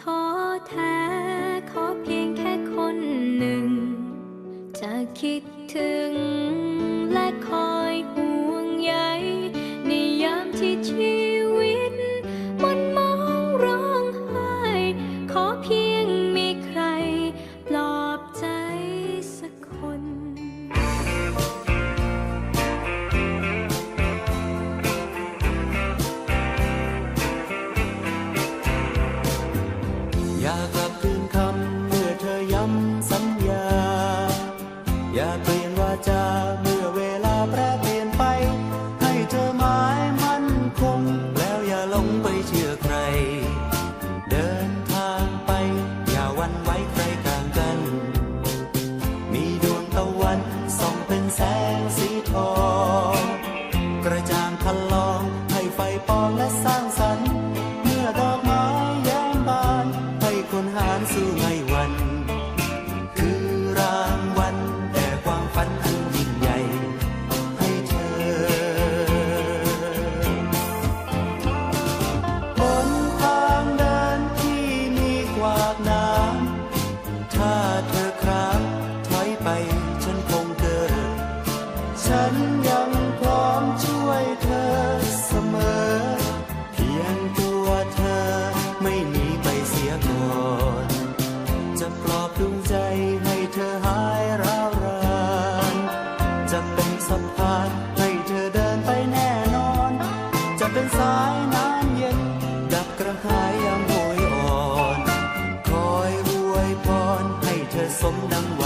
ท้อแท้ ขอเพียงแค่คนหนึ่ง จะคิดถึง ไฟปองและสร้างสรรค์ Cùng